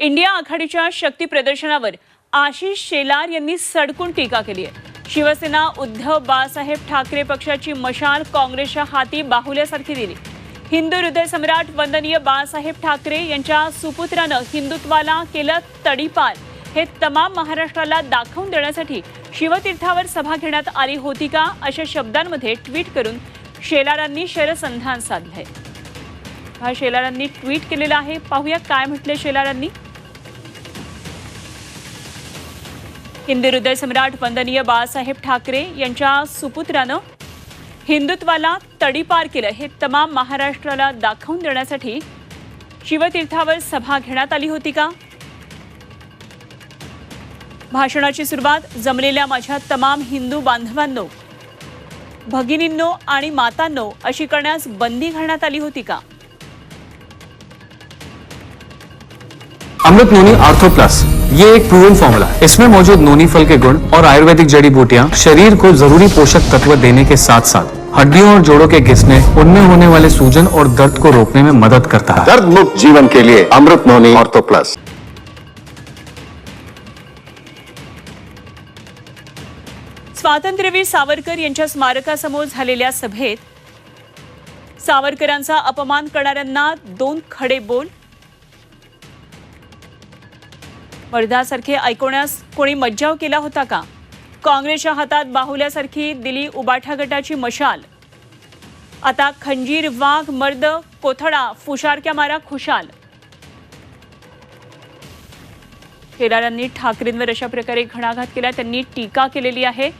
India आघाडीच्या शक्ती प्रदर्शनावर आशिष शेलार यांनी सडकून टीका केली आहे. शिवसेना उद्धव बाळासाहेब ठाकरे पक्षाची मशाल काँग्रेसच्या हाती बाहुल्यासारखी दिली. हिंदू हृदय सम्राट वंदनीय बाळासाहेब ठाकरे यांच्या सुपुत्रानं हिंदुत्वाला केलं तडीपार. हे तमाम महाराष्ट्राला दाखवून देण्यासाठी शिवतीर्थावर सभा घेण्यात आली होती का अशा शब्दांमध्ये ट्विट करून शेलारांनी शरसंधान साधलंय. हा शेलारांनी ट्विट केलेला आहे. पाहूया काय म्हटले शेलारांनी. हिंदी हृदय सम्राट वंदनीय बाळासाहेब ठाकरे यांच्या सुपुत्रानं हिंदुत्वाला तडीपार केलं हे तमाम महाराष्ट्राला दाखवून देण्यासाठी शिवतीर्थावर सभा घेण्यात आली होती का? भाषणाची सुरुवात जमलेल्या माझ्या तमाम हिंदू बांधवांनो भगिनींनो आणि मातांनो अशी करण्यास बंदी घालण्यात आली होती का? अमृत नोनी आर्थो प्लस ये एक प्रूवन फॉर्मूला है। इसमें मौजूद नोनी फल के गुण और आयुर्वेदिक जड़ी बूटियां शरीर को जरूरी पोषक तत्व देने के साथ साथ हड्डियों और जोड़ों के घिसने उनमें होने वाले सूजन और दर्द को रोकने में मदद करता है। दर्द मुक्त जीवन के लिए अमृत नोनी ऑर्थो प्लस स्वातंत्र्यवीर सावरकर यांच्या स्मारकासमोर झालेल्या सभेत सावरकरांचा अपमान करणाऱ्यांना दोन खडे बोल मर्धासारखे ऐकवण्यास कोणी मज्जाव केला होता का? काँग्रेसच्या हातात बाहुल्यासारखी दिली उबाठा गटाची मशाल. आता खंजीर वाघ मर्द कोथळा फुशारक्या मारा खुशाल. शेलारांनी ठाकरेंवर अशा प्रकारे घणाघात केला त्यांनी टीका केलेली आहे.